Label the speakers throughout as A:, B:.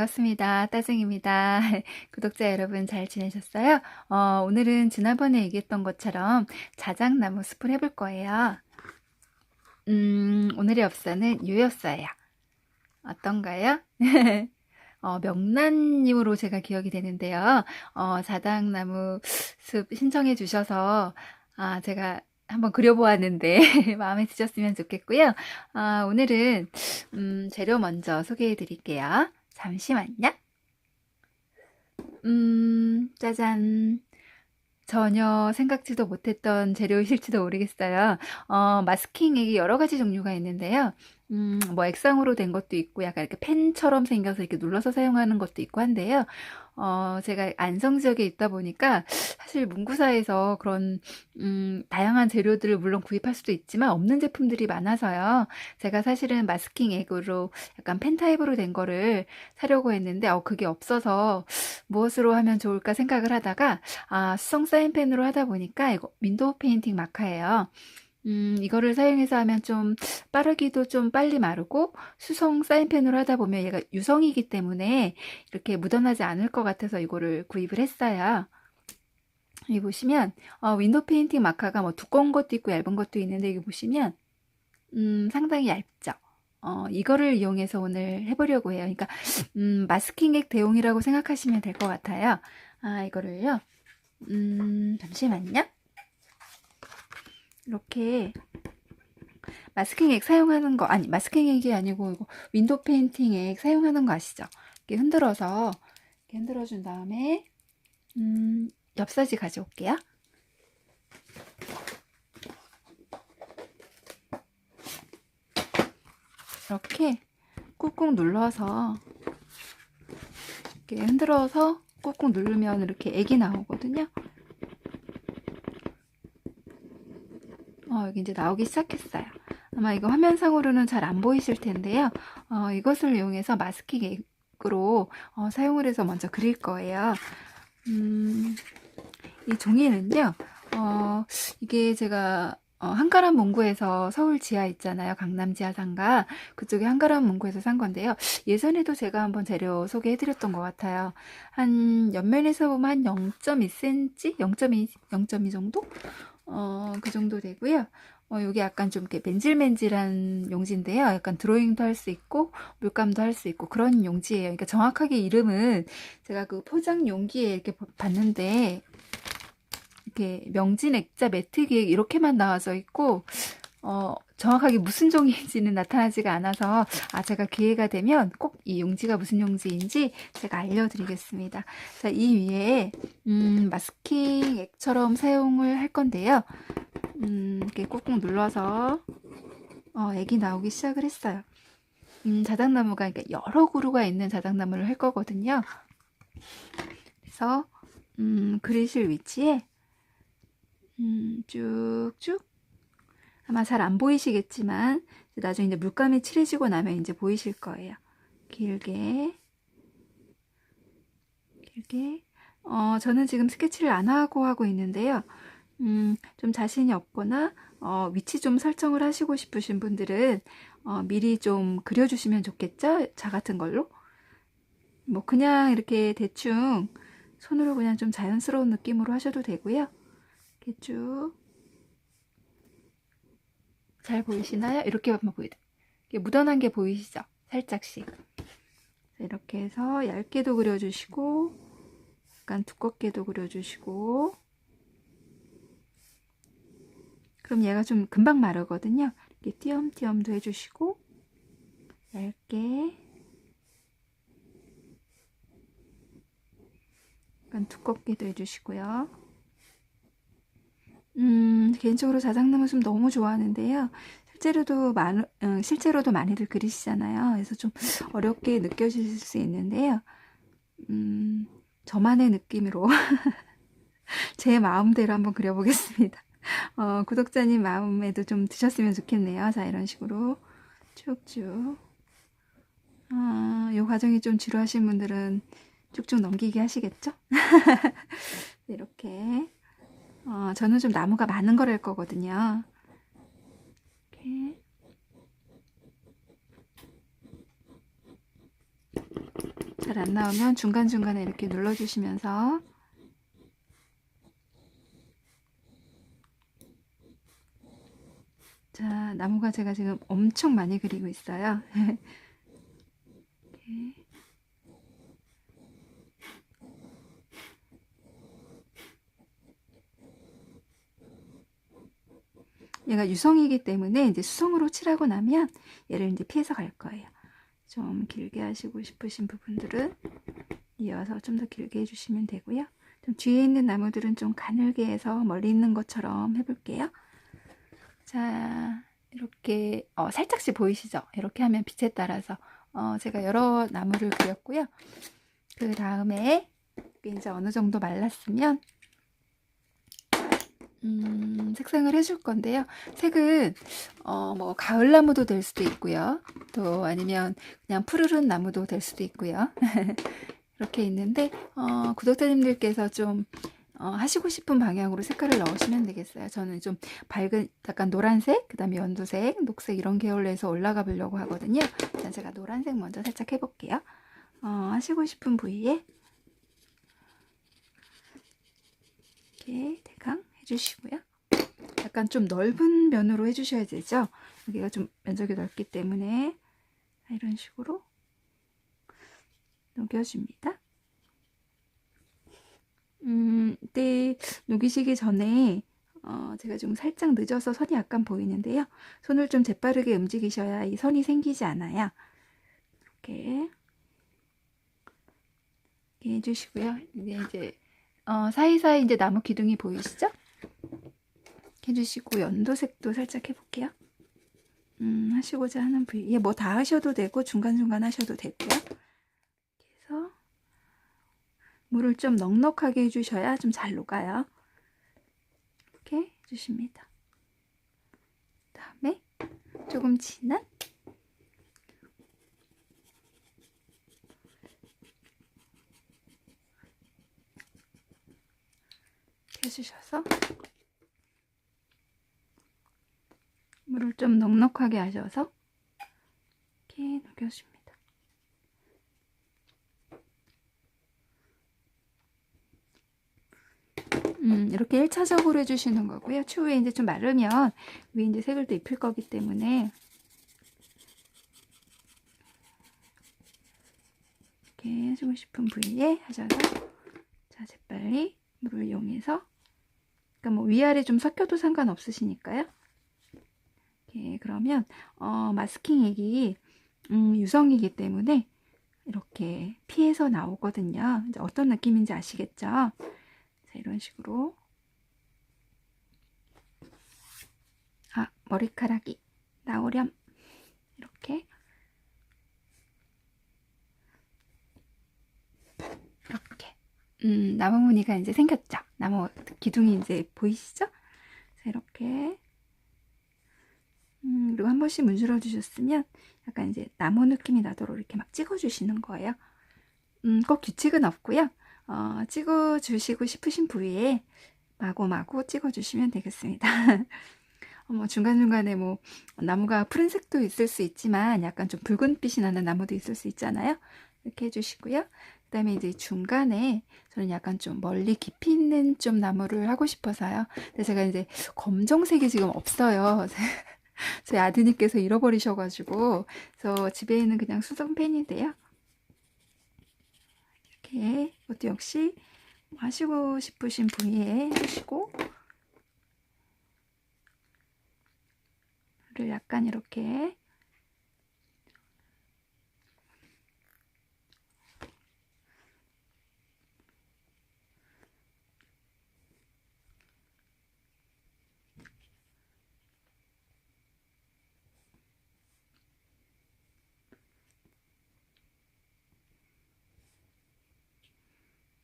A: 반갑습니다. 따증입니다. 구독자 여러분 잘 지내셨어요? 어, 오늘은 지난번에 얘기했던 것처럼 자작나무 숲을 해볼 거예요. 음, 오늘의 엽서는 요 엽서예요. 어떤가요? 어, 명란님으로 제가 기억이 되는데요. 어, 자작나무 숲 신청해 주셔서 아, 제가 한번 그려보았는데 마음에 드셨으면 좋겠고요. 아, 오늘은 음, 재료 먼저 소개해 드릴게요. 잠시만요. 음, 짜잔. 전혀 생각지도 못했던 재료이실지도 모르겠어요. 어, 마스킹액이 여러 가지 종류가 있는데요. 음, 뭐 액상으로 된 것도 있고 약간 이렇게 펜처럼 생겨서 이렇게 눌러서 사용하는 것도 있고 한데요. 어, 제가 안성 지역에 있다 보니까 사실 문구사에서 그런 음, 다양한 재료들을 물론 구입할 수도 있지만 없는 제품들이 많아서요. 제가 사실은 마스킹 액으로 약간 펜 타입으로 된 거를 사려고 했는데 어, 그게 없어서 무엇으로 하면 좋을까 생각을 하다가 아, 수성 사인 펜으로 하다 보니까 이거 윈도우 페인팅 마카예요. 음, 이거를 사용해서 하면 좀 빠르기도 좀 빨리 마르고 수성 사인펜으로 하다 보면 얘가 유성이기 때문에 이렇게 묻어나지 않을 것 같아서 이거를 구입을 했어요. 여기 보시면 어, 윈도우 페인팅 마카가 뭐 두꺼운 것도 있고 얇은 것도 있는데 여기 보시면 음, 상당히 얇죠. 어, 이거를 이용해서 오늘 해보려고 해요. 그러니까 음, 마스킹액 대용이라고 생각하시면 될 것 같아요. 아, 이거를요. 음, 잠시만요. 이렇게 마스킹 액 사용하는 거 아니 마스킹 액이 아니고 이거 윈도우 페인팅 액 사용하는 거 아시죠? 이렇게 흔들어서 이렇게 흔들어 준 다음에 음, 엽서지 가져올게요. 이렇게 꾹꾹 눌러서 이렇게 흔들어서 꾹꾹 누르면 이렇게 액이 나오거든요. 어, 여기 이제 나오기 시작했어요. 아마 이거 화면상으로는 잘 안 보이실 텐데요. 어, 이것을 이용해서 마스킹 액으로 어, 사용을 해서 먼저 그릴 거예요. 음, 이 종이는요, 어, 이게 제가 어, 한가람 문구에서 서울 지하 있잖아요. 강남 지하 상가. 그쪽에 한가람 문구에서 산 건데요. 예전에도 제가 한번 재료 소개해 드렸던 것 같아요. 한 옆면에서 보면 한 0.2cm? 0.2, 0.2 정도? 어, 그 정도 되고요. 어, 여기 약간 좀 이렇게 맨질맨질한 용지인데요. 약간 드로잉도 할 수 있고, 물감도 할 수 있고, 그런 용지예요. 그러니까 정확하게 이름은 제가 그 포장 용기에 이렇게 봤는데, 이렇게 명진 액자 매트 기획 이렇게만 나와져 있고, 어, 정확하게 무슨 종이인지는 나타나지가 않아서, 아, 제가 기회가 되면 꼭 이 용지가 무슨 용지인지 제가 알려드리겠습니다. 자, 이 위에, 음, 마스킹 액처럼 사용을 할 건데요. 음, 이렇게 꾹꾹 눌러서, 어, 액이 나오기 시작을 했어요. 음, 자작나무가, 그러니까 여러 그루가 있는 자작나무를 할 거거든요. 그래서, 음, 그리실 위치에, 음, 쭉쭉 아마 잘 안 보이시겠지만 나중에 이제 물감이 칠해지고 나면 이제 보이실 거예요. 길게 길게 어, 저는 지금 스케치를 안 하고 하고 있는데요. 음, 좀 자신이 없거나 어, 위치 좀 설정을 하시고 싶으신 분들은 어, 미리 좀 그려주시면 좋겠죠? 자 같은 걸로. 뭐 그냥 이렇게 대충 손으로 그냥 좀 자연스러운 느낌으로 하셔도 되고요. 이렇게 쭉. 잘 보이시나요? 이렇게 한번 보이다. 묻어난 게 보이시죠? 살짝씩. 이렇게 해서 얇게도 그려주시고, 약간 두껍게도 그려주시고, 그럼 얘가 좀 금방 마르거든요. 이렇게 띄엄띄엄도 해주시고, 얇게, 약간 두껍게도 해주시고요. 음, 개인적으로 자작나무 좀 너무 좋아하는데요. 실제로도 많, 음, 실제로도 많이들 그리시잖아요. 그래서 좀 어렵게 느껴질 수 있는데요. 음, 저만의 느낌으로 제 마음대로 한번 그려보겠습니다. 어, 구독자님 마음에도 좀 드셨으면 좋겠네요. 자, 이런 식으로 쭉쭉. 어, 이 과정이 좀 지루하신 분들은 쭉쭉 넘기게 하시겠죠? 이렇게. 어, 저는 좀 나무가 많은 걸 할 거거든요. 이렇게. 잘 안 나오면 중간중간에 이렇게 눌러주시면서 자, 나무가 제가 지금 엄청 많이 그리고 있어요. 이렇게. 얘가 유성이기 때문에 이제 수성으로 칠하고 나면 얘를 이제 피해서 갈 거예요. 좀 길게 하시고 싶으신 부분들은 이어서 좀 더 길게 해주시면 되고요. 좀 뒤에 있는 나무들은 좀 가늘게 해서 멀리 있는 것처럼 해볼게요. 자, 이렇게 어, 살짝씩 보이시죠? 이렇게 하면 빛에 따라서 어, 제가 여러 나무를 그렸고요. 그 다음에 이제 어느 정도 말랐으면 음, 색상을 해줄 건데요. 색은 어, 뭐 가을 나무도 될 수도 있고요. 또 아니면 그냥 푸르른 나무도 될 수도 있고요. 이렇게 있는데 어, 구독자님들께서 좀 어, 하시고 싶은 방향으로 색깔을 넣으시면 되겠어요. 저는 좀 밝은 약간 노란색, 그 다음에 연두색, 녹색 이런 계열로 해서 올라가 보려고 하거든요. 일단 제가 노란색 먼저 살짝 해볼게요. 어, 하시고 싶은 부위에 이렇게 대강 해주시고요. 약간 좀 넓은 면으로 해주셔야 되죠. 여기가 좀 면적이 넓기 때문에 이런 식으로 녹여줍니다. 음, 이때 녹이시기 전에 어, 제가 좀 살짝 늦어서 선이 약간 보이는데요. 손을 좀 재빠르게 움직이셔야 이 선이 생기지 않아요. 이렇게 이렇게 해주시고요. 이제 이제 어, 사이사이 이제 나무 기둥이 보이시죠? 해주시고 연도색도 살짝 해볼게요. 음, 하시고자 하는 부위. 뭐다 하셔도 되고 중간중간 하셔도 되고요. 그래서 물을 좀 넉넉하게 해주셔야 좀 잘 녹아요. 이렇게 해주십니다. 다음에 조금 진한 해주셔서 물을 좀 넉넉하게 하셔서 이렇게 녹여줍니다. 음, 이렇게 1차적으로 해주시는 거고요. 추후에 이제 좀 마르면 위에 이제 색을 또 입힐 거기 때문에 이렇게 해주고 싶은 부위에 하셔서 자, 재빨리 물을 이용해서 그러니까 뭐 위아래 좀 섞여도 상관없으시니까요. 이렇게 그러면 어, 마스킹 액이 음, 유성이기 때문에 이렇게 피해서 나오거든요. 이제 어떤 느낌인지 아시겠죠? 자, 이런 식으로 아 머리카락이 나오렴 이렇게 이렇게 음, 나무 무늬가 이제 생겼죠? 나무 기둥이 이제 보이시죠? 자, 이렇게 음, 그리고 한 번씩 문질러 주셨으면 약간 이제 나무 느낌이 나도록 이렇게 막 찍어 주시는 거예요. 음, 꼭 규칙은 없고요. 어, 찍어 주시고 싶으신 부위에 마구마구 찍어 주시면 되겠습니다. 어, 뭐 중간중간에 뭐 나무가 푸른색도 있을 수 있지만 약간 좀 붉은빛이 나는 나무도 있을 수 있잖아요. 이렇게 해주시고요. 그 다음에 이제 중간에 저는 약간 좀 멀리 깊이 있는 좀 나무를 하고 싶어서요. 근데 제가 이제 검정색이 지금 없어요. 저희 아드님께서 잃어버리셔가지고 그래서 집에 있는 그냥 수정펜인데요. 이렇게 이것도 역시 하시고 싶으신 부위에 해주시고 를 약간 이렇게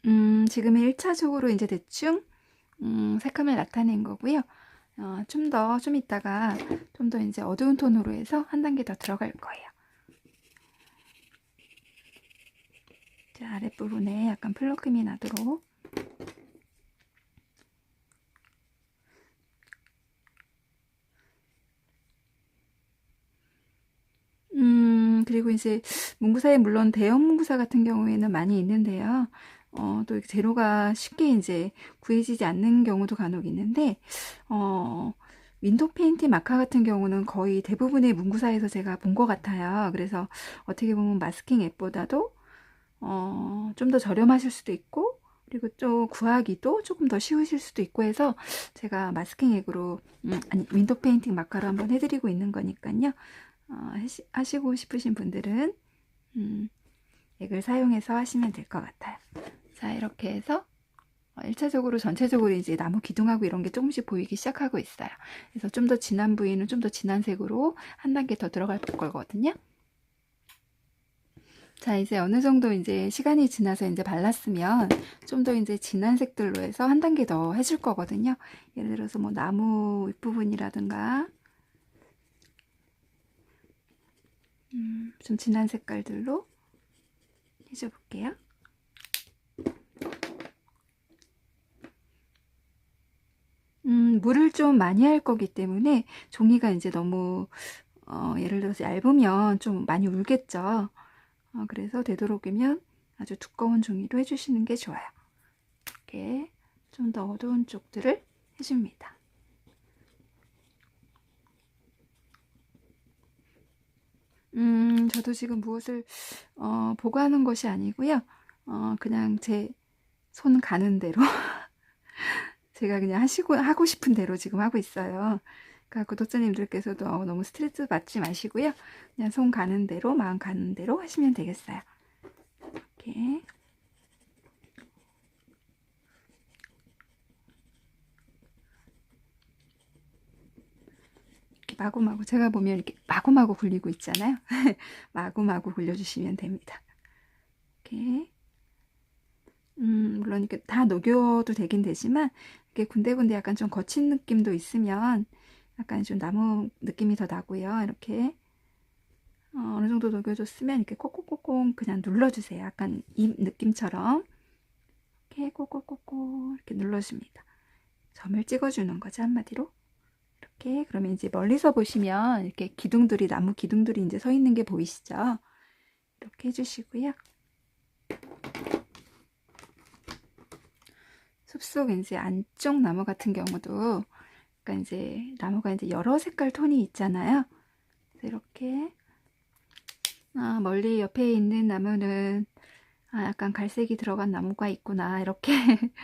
A: 음, 지금은 1차적으로 이제 대충 음, 색감을 나타낸 거고요. 어, 좀 더, 좀 이따가 좀 더 이제 어두운 톤으로 해서 한 단계 더 들어갈 거예요. 자, 아랫부분에 약간 플러금이 나도록 음, 그리고 이제 문구사에 물론 대형 문구사 같은 경우에는 많이 있는데요. 어, 또 재료가 쉽게 이제 구해지지 않는 경우도 간혹 있는데, 어, 윈도우 페인팅 마카 같은 경우는 거의 대부분의 문구사에서 제가 본 것 같아요. 그래서 어떻게 보면 마스킹 앱보다도 어, 좀 더 저렴하실 수도 있고, 그리고 또 구하기도 조금 더 쉬우실 수도 있고 해서 제가 마스킹 액으로, 음, 아니, 윈도우 페인팅 마카로 한번 해드리고 있는 거니까요. 어, 하시, 하시고 싶으신 분들은, 음, 액을 사용해서 하시면 될 것 같아요. 자, 이렇게 해서 1차적으로 전체적으로 이제 나무 기둥하고 이런 게 조금씩 보이기 시작하고 있어요. 그래서 좀 더 진한 부위는 좀 더 진한 색으로 한 단계 더 들어갈 거거든요. 자, 이제 어느 정도 이제 시간이 지나서 이제 발랐으면 좀 더 이제 진한 색들로 해서 한 단계 더 해줄 거거든요. 예를 들어서 뭐 나무 윗부분이라든가 음, 좀 진한 색깔들로 해줘 볼게요. 음, 물을 좀 많이 할 거기 때문에 종이가 이제 너무 어, 예를 들어서 얇으면 좀 많이 울겠죠. 어, 그래서 되도록이면 아주 두꺼운 종이로 해주시는 게 좋아요. 이렇게 좀 더 어두운 쪽들을 해줍니다. 음, 저도 지금 무엇을 어, 보고하는 것이 아니고요. 어, 그냥 제 손 가는 대로 제가 그냥 하시고 하고 싶은 대로 지금 하고 있어요. 그러니까 구독자님들께서도 어, 너무 스트레스 받지 마시고요. 그냥 손 가는 대로 마음 가는 대로 하시면 되겠어요. 이렇게 이렇게 마구마구 제가 보면 이렇게 마구마구 굴리고 있잖아요. 마구마구 굴려주시면 됩니다. 이렇게 음, 물론 이렇게 다 녹여도 되긴 되지만 이렇게 군데군데 약간 좀 거친 느낌도 있으면 약간 좀 나무 느낌이 더 나고요. 이렇게 어, 느 정도 녹여줬으면 이렇게 콕콕콕콕 그냥 눌러주세요. 약간 이 느낌처럼 이렇게 콕콕콕콕 이렇게 눌러줍니다. 점을 찍어주는 거죠 한마디로. 이렇게 그러면 이제 멀리서 보시면 이렇게 기둥들이 나무 기둥들이 이제 서 있는 게 보이시죠? 이렇게 해주시고요. 숲속 이제 안쪽 나무 같은 경우도 그러니까 이제 나무가 이제 여러 색깔 톤이 있잖아요. 이렇게 아, 멀리 옆에 있는 나무는 아, 약간 갈색이 들어간 나무가 있구나 이렇게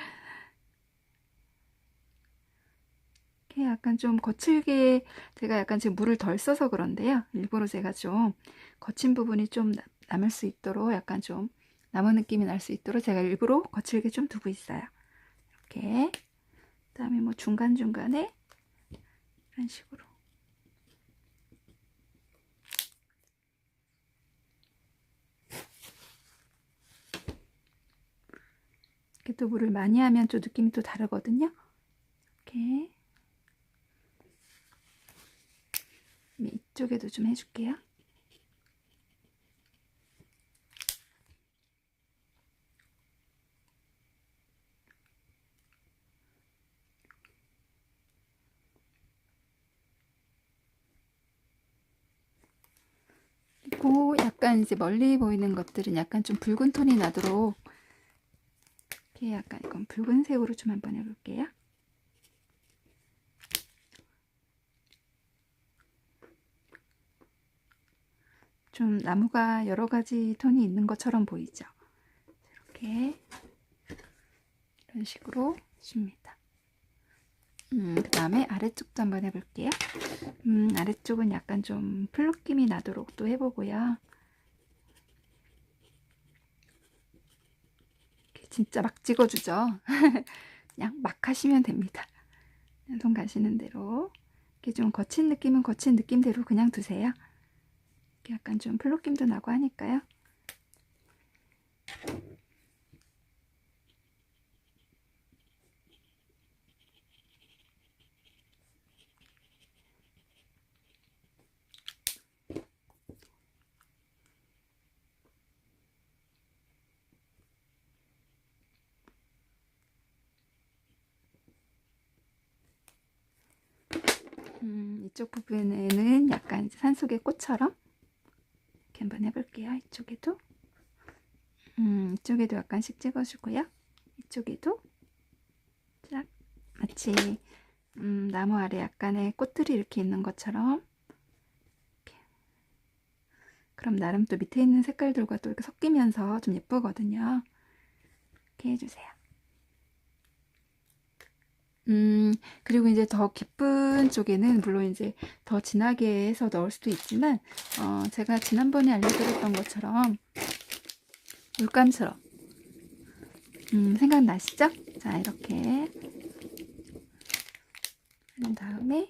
A: 이렇게 약간 좀 거칠게 제가 약간 지금 물을 덜 써서 그런데요. 일부러 제가 좀 거친 부분이 좀 남을 수 있도록 약간 좀 나무 느낌이 날 수 있도록 제가 일부러 거칠게 좀 두고 있어요. 이렇게 그 다음에 뭐 중간중간에 이런 식으로 이렇게 또 물을 많이 하면 또 느낌이 또 다르거든요. 이렇게 이쪽에도 좀 해줄게요. 그리고 약간 이제 멀리 보이는 것들은 약간 좀 붉은 톤이 나도록 이렇게 약간 이건 붉은색으로 좀 한번 해볼게요. 좀 나무가 여러 가지 톤이 있는 것처럼 보이죠? 이렇게 이런 식으로 줍니다. 음, 그 다음에 아래쪽도 한번 해볼게요. 음, 아래쪽은 약간 좀 플루낌이 나도록 또 해보고요. 진짜 막 찍어주죠. 그냥 막 하시면 됩니다. 손 가시는 대로. 이렇게 좀 거친 느낌은 거친 느낌대로 그냥 두세요. 약간 좀 플루낌도 나고 하니까요. 이쪽 부분에는 약간 산속의 꽃처럼 한번 해볼게요. 이쪽에도. 음, 이쪽에도 약간씩 찍어주고요. 이쪽에도 쫙 마치 음, 나무 아래 약간의 꽃들이 이렇게 있는 것처럼. 그럼 나름 또 밑에 있는 색깔들과 또 이렇게 섞이면서 좀 예쁘거든요. 이렇게 해주세요. 음, 그리고 이제 더 깊은 쪽에는 물론 이제 더 진하게 해서 넣을 수도 있지만, 어, 제가 지난번에 알려드렸던 것처럼 물감처럼, 음, 생각나시죠? 자, 이렇게. 한 다음에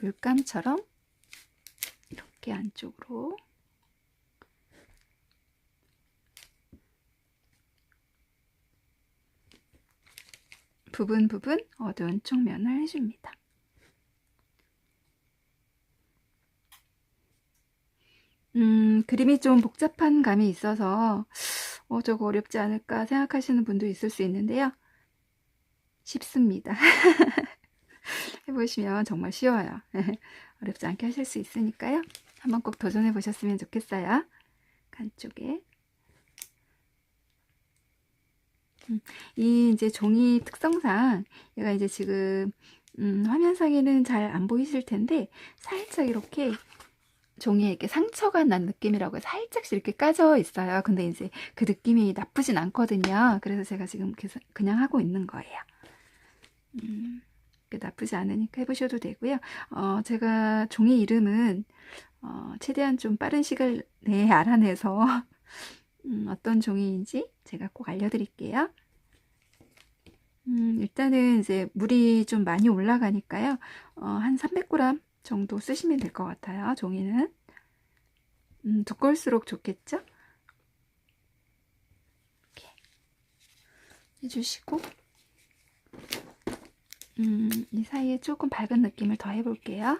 A: 물감처럼 이렇게 안쪽으로 부분 부분 어두운 쪽면을 해줍니다. 음, 그림이 좀 복잡한 감이 있어서 어, 저거 어렵지 않을까 생각하시는 분도 있을 수 있는데요. 쉽습니다. 해보시면 정말 쉬워요. 어렵지 않게 하실 수 있으니까요. 한번 꼭 도전해 보셨으면 좋겠어요. 간 쪽에 음, 이 이제 종이 특성상 얘가 이제 지금 음, 화면상에는 잘 안 보이실 텐데 살짝 이렇게 종이에 이렇게 상처가 난 느낌이라고 살짝씩 이렇게 까져 있어요. 근데 이제 그 느낌이 나쁘진 않거든요. 그래서 제가 지금 그냥 하고 있는 거예요. 음, 나쁘지 않으니까 해보셔도 되고요. 어, 제가 종이 이름은 어, 최대한 좀 빠른 시간 내에 알아내서 음, 어떤 종이인지 제가 꼭 알려드릴게요. 음, 일단은 이제 물이 좀 많이 올라가니까요. 어, 한 300g 정도 쓰시면 될 것 같아요. 종이는. 음, 두꺼울수록 좋겠죠? 이렇게 해주시고 음, 이 사이에 조금 밝은 느낌을 더 해볼게요.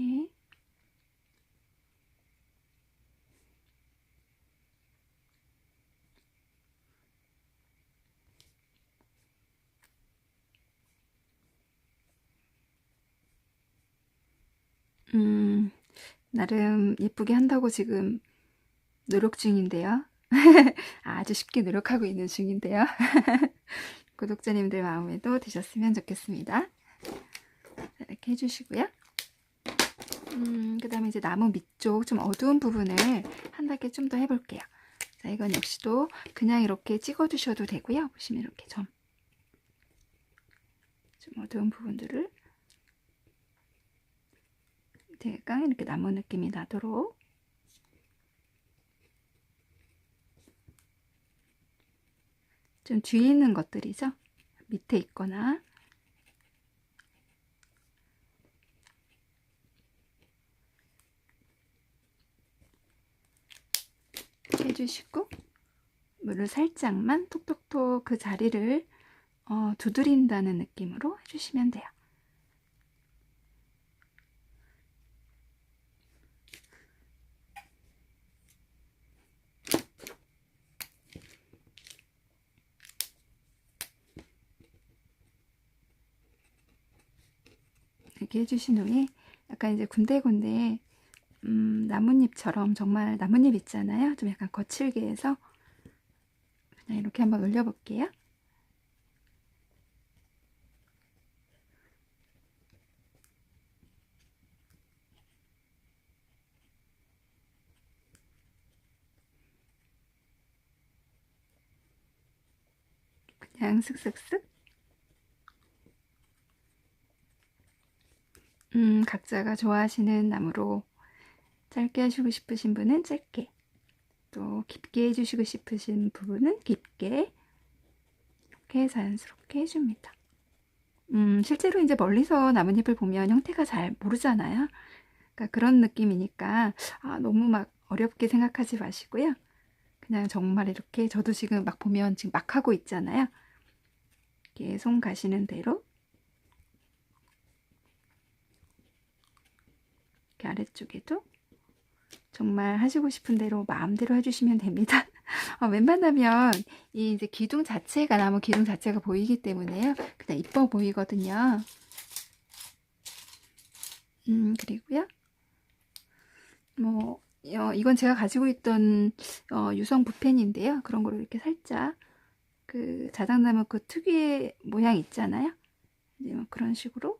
A: 이렇게 음, 나름 예쁘게 한다고 지금 노력 중인데요. 아주 쉽게 노력하고 있는 중인데요. 구독자님들 마음에도 드셨으면 좋겠습니다. 이렇게 해주시고요. 음, 그 다음에 이제 나무 밑쪽 좀 어두운 부분을 한 단계 좀더 해볼게요. 자, 이건 역시도 그냥 이렇게 찍어주셔도 되고요. 보시면 이렇게 좀, 좀 어두운 부분들을 대강 이렇게 나무 느낌이 나도록 좀 뒤에 있는 것들이죠. 밑에 있거나 해주시고 물을 살짝만 톡톡톡 그 자리를 어, 두드린다는 느낌으로 해주시면 돼요. 이렇게 해주신 후에 약간 이제 군데군데 음, 나뭇잎처럼 정말 나뭇잎 있잖아요. 좀 약간 거칠게 해서 그냥 이렇게 한번 올려볼게요. 그냥 슥슥슥 음, 각자가 좋아하시는 나무로 짧게 하시고 싶으신 분은 짧게 또 깊게 해주시고 싶으신 부분은 깊게 이렇게 자연스럽게 해줍니다. 음, 실제로 이제 멀리서 나뭇잎을 보면 형태가 잘 모르잖아요. 그러니까 그런 느낌이니까 아, 너무 막 어렵게 생각하지 마시고요. 그냥 정말 이렇게 저도 지금 막 보면 지금 막 하고 있잖아요. 이렇게 손 가시는 대로 이렇게 아래쪽에도 정말 하시고 싶은 대로 마음대로 해주시면 됩니다. 어, 웬만하면 이 이제 기둥 자체가 나무 기둥 자체가 보이기 때문에요. 그냥 이뻐 보이거든요. 음, 그리고요. 뭐, 어, 이건 제가 가지고 있던 어, 유성 붓펜인데요. 그런 거를 이렇게 살짝 그 자작나무 그 특유의 모양 있잖아요. 뭐 그런 식으로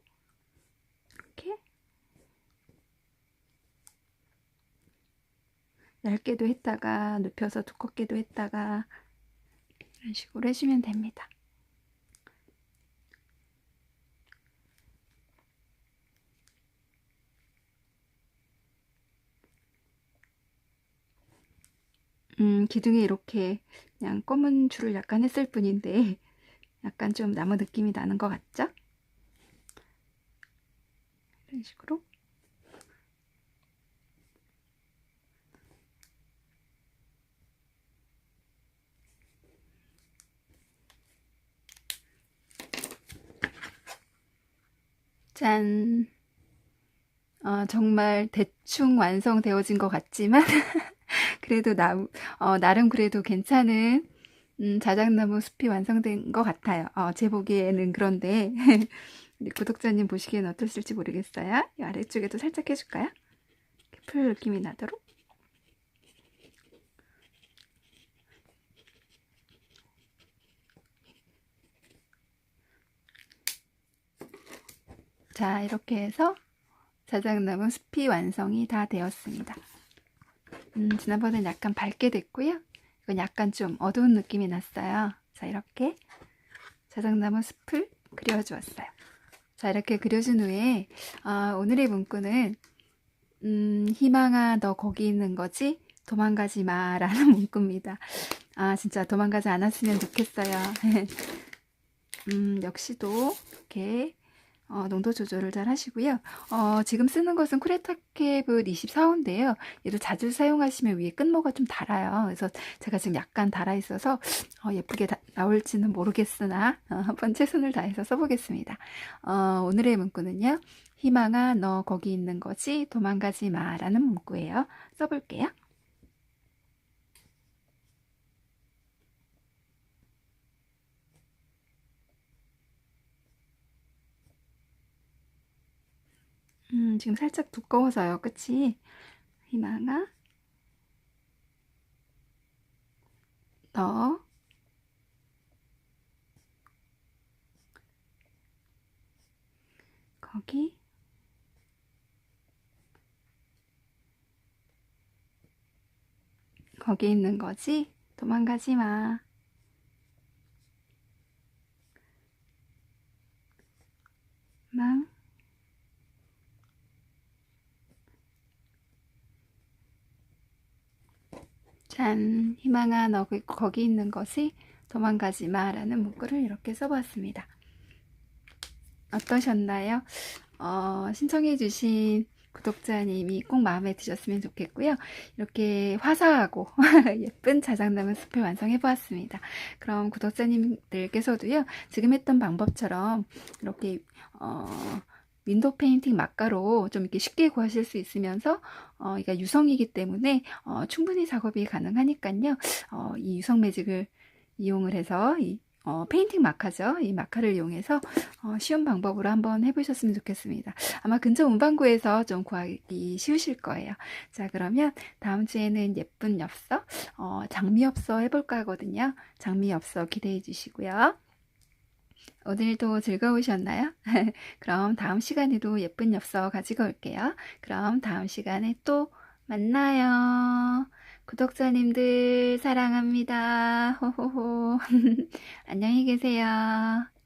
A: 이렇게 얇게도 했다가 눕혀서 두껍게도 했다가 이런 식으로 해주면 됩니다. 음, 기둥에 이렇게 그냥 검은 줄을 약간 했을 뿐인데 약간 좀 나무 느낌이 나는 것 같죠? 이런 식으로 짠! 어, 정말 대충 완성되어진 것 같지만 그래도 나, 어, 나름 그래도 괜찮은 음, 자작나무 숲이 완성된 것 같아요. 어, 제 보기에는 그런데 구독자님 보시기에는 어떠실지 모르겠어요. 이 아래쪽에도 살짝 해줄까요? 풀 느낌이 나도록. 자, 이렇게 해서 자작나무 숲이 완성이 다 되었습니다. 음, 지난번엔 약간 밝게 됐고요. 이건 약간 좀 어두운 느낌이 났어요. 자, 이렇게 자작나무 숲을 그려주었어요. 자, 이렇게 그려준 후에 어, 오늘의 문구는 음, 희망아 너 거기 있는 거지? 도망가지 마 라는 문구입니다. 아 진짜 도망가지 않았으면 좋겠어요. 음, 역시도 이렇게 어, 농도 조절을 잘 하시고요. 어, 지금 쓰는 것은 쿠레타캡을 24호인데요. 얘도 자주 사용하시면 위에 끝모가 좀 달아요. 그래서 제가 지금 약간 달아 있어서 어, 예쁘게 다, 나올지는 모르겠으나 어, 한번 최선을 다해서 써보겠습니다. 어, 오늘의 문구는요. 희망아 너 거기 있는 거지 도망가지 마 라는 문구예요. 써볼게요. 음, 지금 살짝 두꺼워서요. 그치? 희망아. 너. 거기. 거기 있는 거지? 도망가지 마. 망. 짠, 희망아 너 그, 거기 있는 것이 도망가지 마 라는 문구를 이렇게 써봤습니다. 어떠셨나요? 어, 신청해주신 구독자님이 꼭 마음에 드셨으면 좋겠고요. 이렇게 화사하고 예쁜 자작나무 숲을 완성해보았습니다. 그럼 구독자님들께서도요, 지금 했던 방법처럼 이렇게, 어, 윈도우 페인팅 막가로 좀 이렇게 쉽게 구하실 수 있으면서 어, 이가 유성이기 때문에 어, 충분히 작업이 가능하니까요. 어, 이 유성 매직을 이용을 해서 이 어, 페인팅 마카죠. 이 마카를 이용해서 어, 쉬운 방법으로 한번 해보셨으면 좋겠습니다. 아마 근처 문방구에서 좀 구하기 쉬우실 거예요. 자 그러면 다음 주에는 예쁜 엽서, 어, 장미 엽서 해볼까 하거든요. 장미 엽서 기대해 주시고요. 오늘도 즐거우셨나요? 그럼 다음 시간에도 예쁜 엽서 가지고 올게요. 그럼 다음 시간에 또 만나요. 구독자님들 사랑합니다. 호호호. 안녕히 계세요.